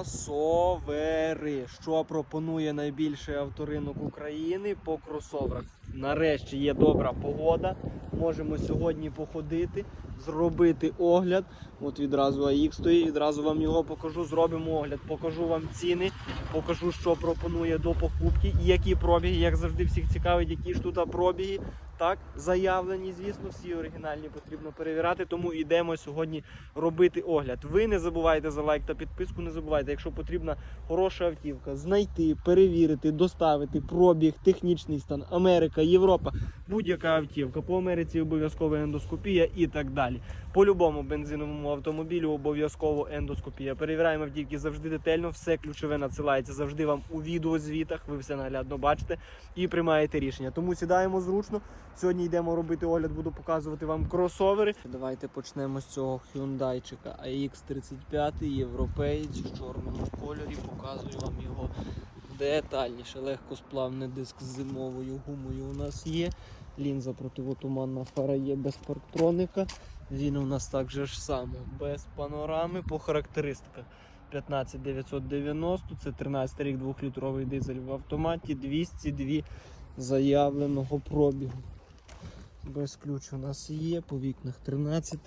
Кросовери. Що пропонує найбільший авторинок України по кросоверах? Нарешті є добра погода. Можемо сьогодні походити, зробити огляд. От відразу АІК стоїть, відразу вам його покажу. Зробимо огляд, покажу вам ціни, покажу, що пропонує до покупки і які пробіги. Як завжди, всіх цікавить, які ж тут пробіги. Так, заявлені, звісно, всі оригінальні потрібно перевіряти, тому йдемо сьогодні робити огляд. Ви не забувайте за лайк та підписку, не забувайте, якщо потрібна хороша автівка, знайти, перевірити, доставити пробіг, технічний стан, Америка, Європа, будь-яка автівка. По Америці обов'язково ендоскопія і так далі. По любому бензиновому автомобілю обов'язково ендоскопія. Перевіряємо автівки завжди детально, все ключове надсилається завжди вам у відеозвітах. Ви все наглядно бачите і приймаєте рішення. Тому сідаємо зручно. Сьогодні йдемо робити огляд, буду показувати вам кросовери. Давайте почнемо з цього Hyundai AX35, європеєць в чорному кольорі. Показую вам його детальніше. Легкосплавний диск з зимовою гумою у нас є. Лінза противотуманна фара є без парктроника. Він у нас так же ж само, без панорами по характеристиках. 15990, це 13 рік 2-літровий дизель в автоматі, 202 заявленого пробігу. Без ключ у нас є, по вікнах 13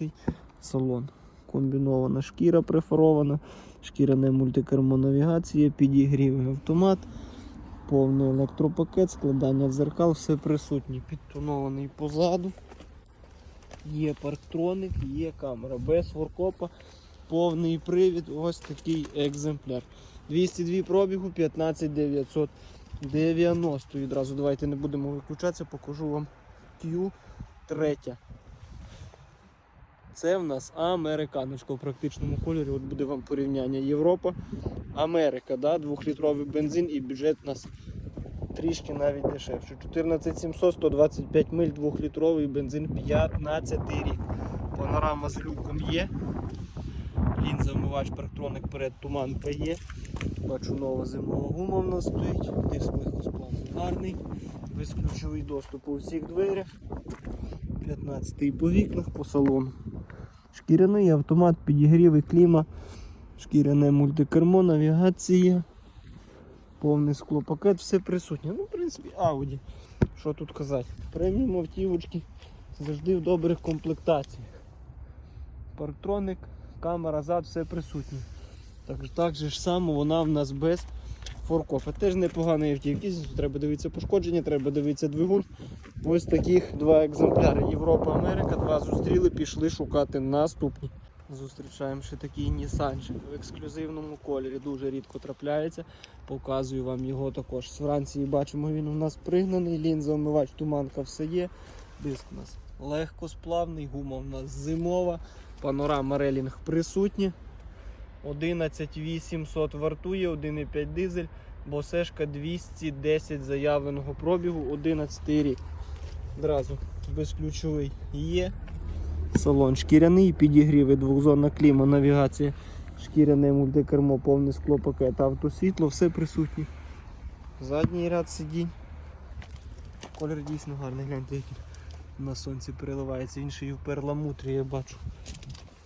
салон. Комбінована шкіра префорована, шкіряне мультикермо навігація, підігрів автомат, повний електропакет, складання дзеркал, все присутнє, підтонований позаду. Є парктроник, є камера без форкопа, повний привід, ось такий екземпляр. 202 пробігу, 15990. Відразу давайте не будемо виключатися, покажу вам Q3. Це в нас американочка в практичному кольорі. От буде вам порівняння Європа, Америка, да? 2-літровий бензин і бюджет у нас трішки навіть дешевше. 14700, 125 миль, 2-літровий бензин 15 рік. Панорама з люком є. Лінза вмивач, парктроник перед туманка є. Бачу нова зимова гума в нас стоїть. Диск легкосплавний гарний. Безключовий доступ у всіх дверях. 15-й по вікнах по салону. Шкіряний автомат, підігрів і кліма, шкіряне мультикермо, навігація, повний склопакет, все присутнє. Ну, в принципі, Audi. Що тут казати? Преміум автівочки завжди в добрих комплектаціях. Парктроник, камера зад, все присутнє. Так, так же ж само вона в нас без форкофа. Теж непоганий автівки. Треба дивитися пошкодження, треба дивитися двигун. Ось таких два екземпляри. Європа, Америка, два зустріли, пішли шукати наступні. Зустрічаємо ще такий Нісанчик в ексклюзивному кольорі. Дуже рідко трапляється. Показую вам його також. З Франції бачимо, він у нас пригнаний, лінза, омивач, туманка, все є. Диск у нас легкосплавний, гума у нас зимова, панорама релінг присутні. 11800 вартує, 1,5 дизель, босешка 210 заявленого пробігу, 11 рік. Одразу безключовий є. Салон шкіряний, підігріви, двохзонна кліма, навігація, шкіряне мультикермо, повне склопакет, автосвітло, все присутнє. Задній ряд сидінь. Колір дійсно гарний, гляньте, який на сонці переливається. Він ще і в перламутрі я бачу.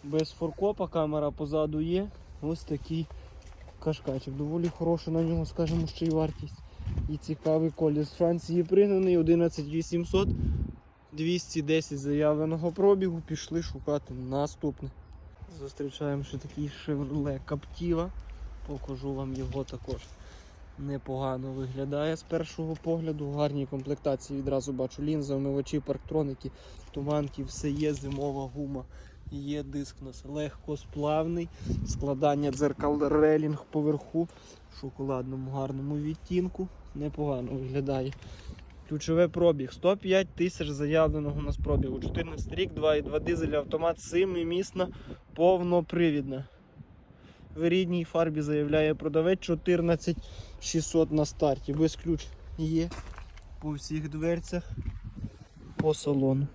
Без форкопа камера позаду є. Ось такий кашкачик. Доволі хороша на нього, скажімо, ще й вартість. І цікавий колір з Франції пригнаний 11800, 210 заявленого пробігу. Пішли шукати наступне. Зустрічаємо ще такий Chevrolet Captiva. Покажу вам його також. Непогано виглядає з першого погляду. В гарній комплектації відразу бачу лінза, омивачі, парктроники, туманки, все є, зимова гума. Є диск у нас легкосплавний, складання дзеркал релінг поверху в шоколадному гарному відтінку. Непогано виглядає. Ключове пробіг. 105 тисяч заявленого у нас пробігу. 14 рік, 2,2 дизель, автомат, 7-місна, повнопривідна. В рідній фарбі заявляє продавець 14600 на старті. Без ключ є по всіх дверцях по салону.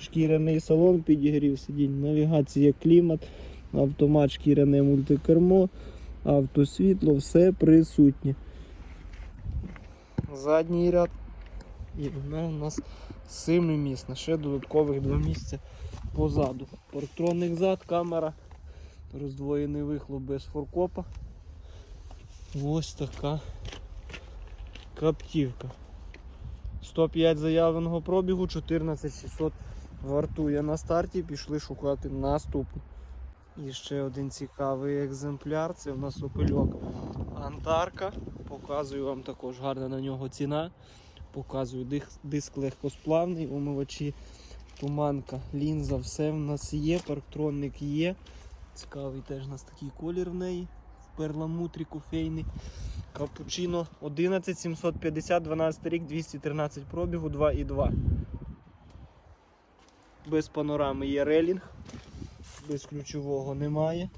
Шкіряний салон, підігрів сидінь, навігація, клімат, автомат, шкіряне мультикермо, автосвітло, все присутнє. Задній ряд. І вона у нас семимісна, ще додаткових два місця позаду. Парктронник зад, камера, роздвоєний вихлоп без форкопа. Ось така каптівка. 105 заявленого пробігу, 14600 вартує на старті, пішли шукати наступну. І ще один цікавий екземпляр. Це в нас опельок Антарка. Показую вам також гарна на нього ціна. Показую диск, диск легкосплавний, умивачі, туманка, лінза, все в нас є, парктронник є. Цікавий теж у нас такий колір в неї. В перламутрі кофейний. Капучино 11750, 12 рік, 213 пробігу, 2,2. Без панорами є релінг, без ключового немає.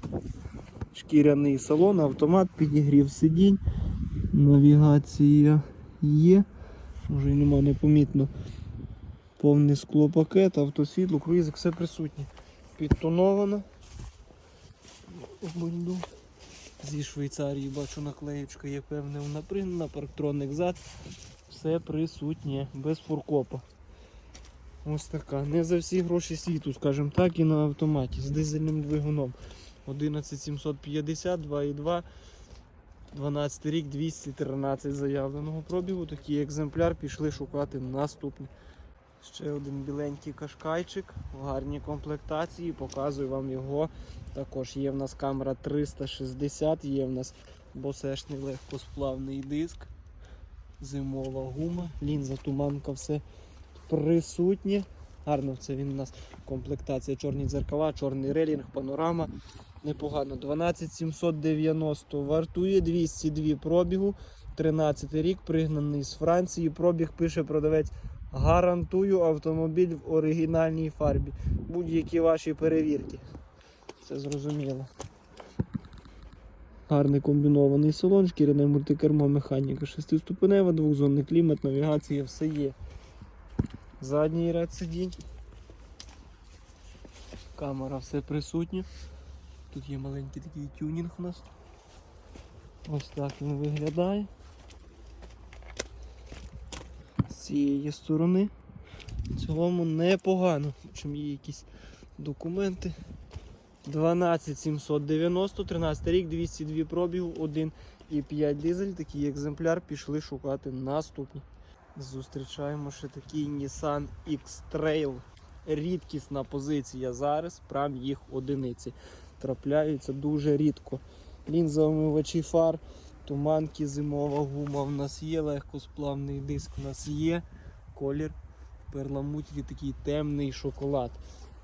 Шкіряний салон, автомат, підігрів сидінь, навігація є. І нема непомітно. Повний склопакет, автосвітло, круїзик, все присутнє. Підтоновано. Обманду. Зі Швейцарії бачу наклеєчка є певне напринена, парктронник зад. Все присутнє, без фуркопа. Ось така. Не за всі гроші світу, скажімо так, і на автоматі з дизельним двигуном. 11750, 2,2, 12 рік, 213 заявленого пробігу. Такий екземпляр пішли шукати наступний. Ще один біленький кашкайчик в гарній комплектації. Показую вам його. Також є в нас камера 360, є в нас босешний легкосплавний диск, зимова гума, лінза, туманка, все присутнє. Гарно це він у нас комплектація, чорні дзеркала, чорний релінг, панорама. Непогано. 12790 вартує, 202 пробігу, 13 рік, пригнаний з Франції. Пробіг пише продавець. Гарантую автомобіль в оригінальній фарбі. Будь-які ваші перевірки. Це зрозуміло. Гарний комбінований салон, шкіряне мультикермо, механіка, шестиступенева, двохзонний клімат, навігація, все є. Задній ряд сидінь. Камера все присутня. Тут є маленький такий тюнінг у нас. Ось так він виглядає. З цієї сторони. В непогано. Чим є якісь документи. 12790, 13 рік, 202 пробігу, 1,5 дизель. Такий екземпляр пішли шукати наступні. Зустрічаємо ще такий Nissan X-Trail. Рідкісна позиція зараз, прям їх одиниці. Трапляються дуже рідко. Лінза омивачі фар, туманки, зимова гума в нас є, легкосплавний диск в нас є. Колір в перламутрі такий темний шоколад.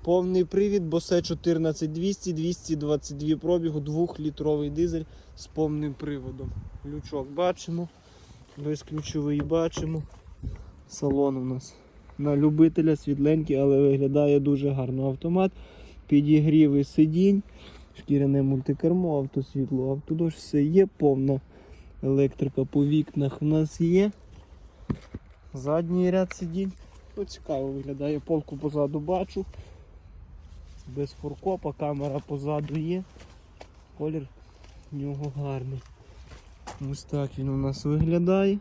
Повний привід, босе 14200, 222 пробігу, 2-літровий дизель з повним приводом. Лючок бачимо, безключовий бачимо. Салон у нас на любителя світленький, але виглядає дуже гарно. Автомат, підігріви сидінь, шкіряне мультикермо, автосвітло, автодощ, все є, повна електрика по вікнах в нас є. Задній ряд сидінь. Ну, цікаво виглядає, полку позаду бачу. Без фуркопа, камера позаду є. Колір в нього гарний. Ось так він у нас виглядає.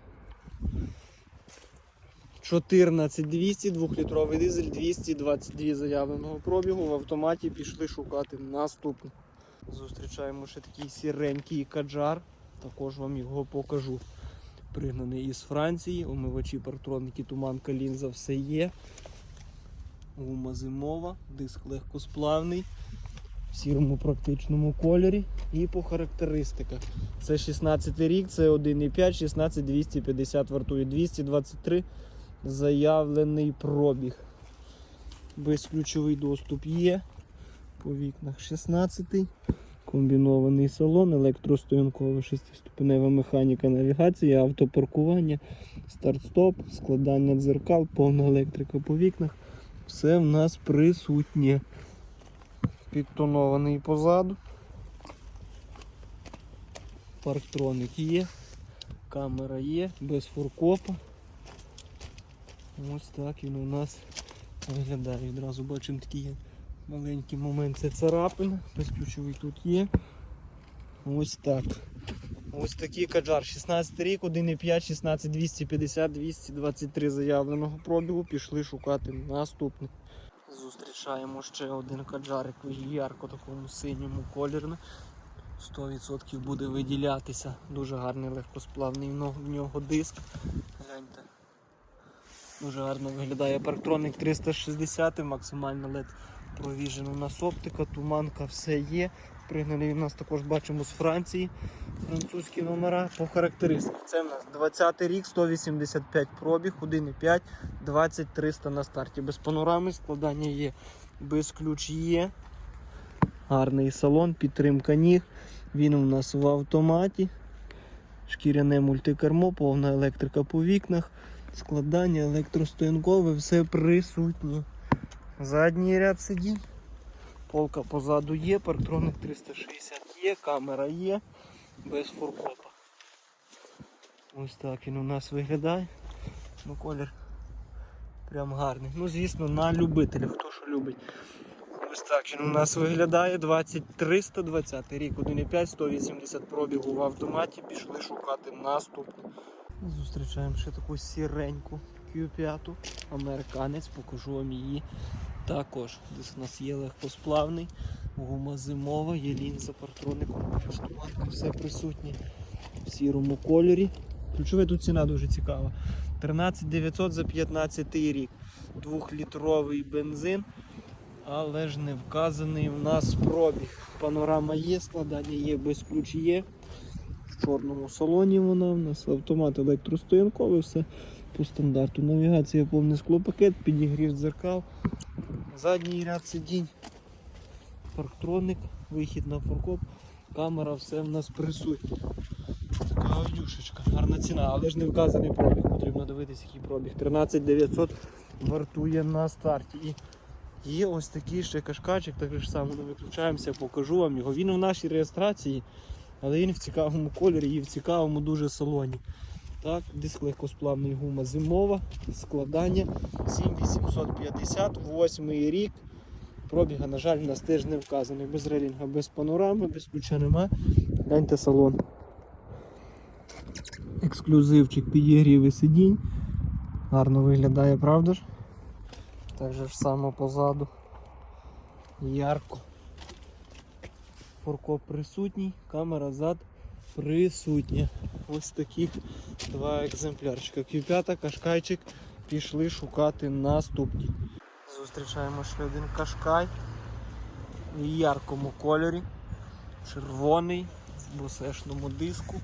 14200, 2-літровий дизель, 222 заявленого пробігу. В автоматі пішли шукати наступний. Зустрічаємо ще такий сіренький каджар. Також вам його покажу. Пригнаний із Франції, омивачі, партроники, туманка, лінза, все є. Гума зимова, диск легкосплавний, в сірому практичному кольорі. І по характеристиках. Це 16 рік, це 1,5, 16 250 вартує, 223 заявлений пробіг. Безключовий доступ є. По вікнах 16. Комбінований салон, електростоянкова шестиступенева механіка навігація, автопаркування, старт-стоп, складання дзеркал, повна електрика по вікнах. Все в нас присутнє. Підтонований позаду. Парктроник є, камера є, без фуркопа. Ось так він у нас виглядає. Відразу бачимо такий маленький момент. Це царапина, безключовий тут є. Ось так. Ось такий каджар. 16 рік, 1,5, 16, 250, 223 заявленого пробігу. Пішли шукати наступний. Зустрічаємо ще один каджарик в ярко такому синьому кольорі. 100% буде виділятися. Дуже гарний легкосплавний в нього диск. Гляньте. Дуже гарно виглядає парктроник 360, максимально LED провіжена у нас оптика, туманка, все є. Пригнаний у нас також бачимо з Франції. Французькі номера по характеристиках. Це в нас 20 рік, 185 пробіг, 1,5, 20 300 на старті. Без панорами складання є, без ключ є. Гарний салон, підтримка ніг. Він у нас в автоматі. Шкіряне мультикермо, повна електрика по вікнах, складання електростоянкове, все присутнє. Задній ряд сидінь. Полка позаду є, парктроник 360 є, камера є, без фуркопа. Ось так він у нас виглядає. Ну, колір прям гарний. Ну, звісно, на любителя, хто що любить. Ось так він у нас виглядає 2320 рік, 1,5, 180 пробігу в автоматі. Пішли шукати наступний. Зустрічаємо ще таку сіреньку Q5, американець, покажу вам її. Також десь у нас є легкосплавний, гума зимова, є лінза партроником, штуманка, все присутнє в сірому кольорі. Ключове тут ціна дуже цікава. 13 900 за 15 рік. Двохлітровий бензин, але ж не вказаний в нас пробіг. Панорама є, складання є, без ключ є. В чорному салоні вона у нас автомат електростоянковий, все по стандарту. Навігація повний склопакет, підігрів дзеркал. Задній ряд сидінь, парктроник, вихід на форкоп, камера, все в нас присутнє. Така одюшечка, гарна ціна, але ж не вказаний пробіг, потрібно дивитися, який пробіг. 13 900 вартує на старті. І є ось такий ще кашкачик, так само не виключаємося, покажу вам його. Він у нашій реєстрації, але він в цікавому кольорі і в цікавому дуже салоні. Так, диск легкосплавний гума зимова, складання 7850, 8 рік. Пробіга, на жаль, у нас теж не вказаний. Без релінга, без панорами, без ключа нема. Гляньте салон. Ексклюзивчик підігріви сидінь. Гарно виглядає, правда ж? Так же ж само позаду. Ярко. Форкоп присутній, камера зад присутня. Ось таких два екземплярчика. Q5, кашкайчик. Пішли шукати наступні. Зустрічаємо ще один кашкай в яркому кольорі. Червоний в босешному диску.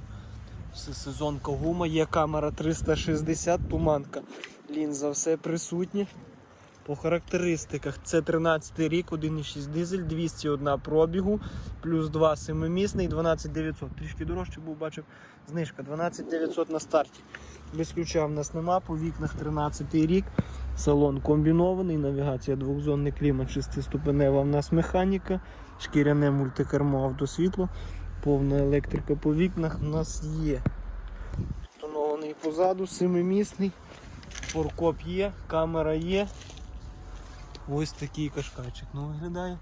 Всесезонка гума, є камера 360, туманка. Лінза все присутнє. По характеристиках це 13 рік, 1,6 дизель, 201 пробігу, плюс 2 семимісний, 12900. Трішки дорожче був, бачив знижка. 12900 на старті. Без ключа в нас нема, по вікнах 13 рік. Салон комбінований, навігація двохзонний клімат, шестиступенева в нас механіка, шкіряне мультикермо автосвітло, повна електрика по вікнах в нас є. Встановлений позаду, семимісний, форкоп є, камера є. Ось такий кашкайчик ну, виглядає.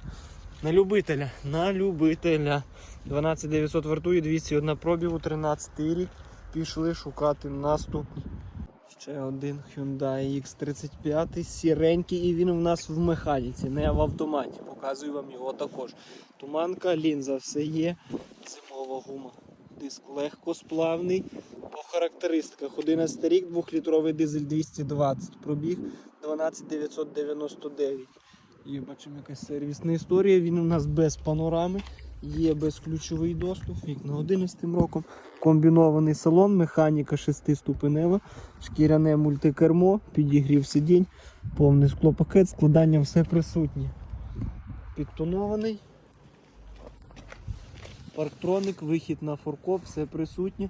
На любителя, на любителя. 12900 вартує, 201 пробігу, 13 рік. Пішли шукати наступний. Ще один Hyundai X35 сіренький і він у нас в механіці, не в автоматі. Показую вам його також. Туманка, лінза, все є. Зимова гума. Диск легкосплавний. По характеристиках 11 рік, 2-літровий дизель 220 пробіг, 12999. І бачимо якась сервісна історія. Він у нас без панорами, є безключовий доступ, вікна 11 роком. Комбінований салон, механіка 6-ступенева, шкіряне мультикермо, підігрів сидінь, повний склопакет, складання все присутнє. Підтонований. Парктроник, вихід на форкоп, все присутнє.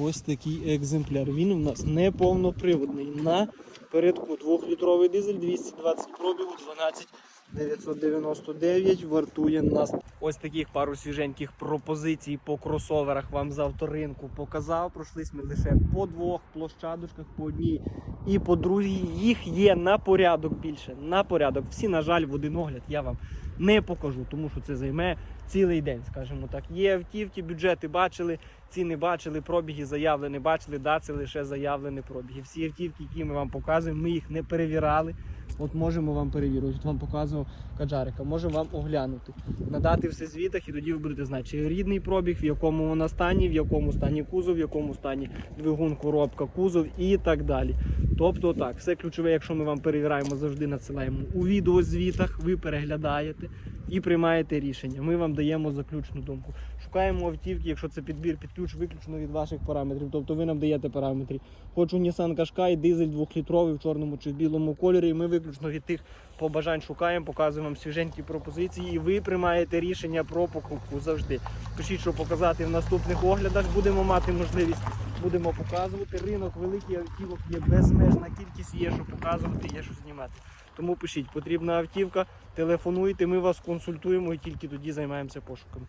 Ось такий екземпляр. Він у нас не повноприводний. На передку 2-літровий дизель, 220 пробігу, 12 999 вартує нас. Ось таких пару свіженьких пропозицій по кросоверах вам з авторинку показав. Пройшлись ми лише по двох площадочках, по одній і по другій. Їх є на порядок більше. На порядок. Всі, на жаль, в один огляд я вам не покажу, тому що це займе цілий день, скажімо так. Є автівки, бюджети бачили, ціни бачили, пробіги заявлені, бачили, да, це лише заявлені пробіги. Всі автівки, які ми вам показуємо, ми їх не перевірали. От можемо вам перевірити, от вам показував каджарика, можемо вам оглянути, надати все звітах, і тоді ви будете знати, чи рідний пробіг, в якому вона стані, в якому стані кузов, в якому стані двигун, коробка, кузов і так далі. Тобто так, все ключове, якщо ми вам перевіряємо, завжди надсилаємо у відеозвітах, ви переглядаєте і приймаєте рішення. Ми вам даємо заключну думку. Шукаємо автівки, якщо це підбір під ключ виключно від ваших параметрів. Тобто ви нам даєте параметри. Хочу Nissan Qashqai, дизель 2-літровий в чорному чи в білому кольорі. І ми виключно від тих побажань шукаємо, показуємо вам свіженькі пропозиції, і ви приймаєте рішення про покупку завжди. Пишіть, що показати в наступних оглядах. Будемо мати можливість, будемо показувати. Ринок великий автівок є безмежна кількість, є що показувати, є що знімати. Тому пишіть, потрібна автівка, телефонуйте, ми вас консультуємо і тільки тоді займаємося пошуками.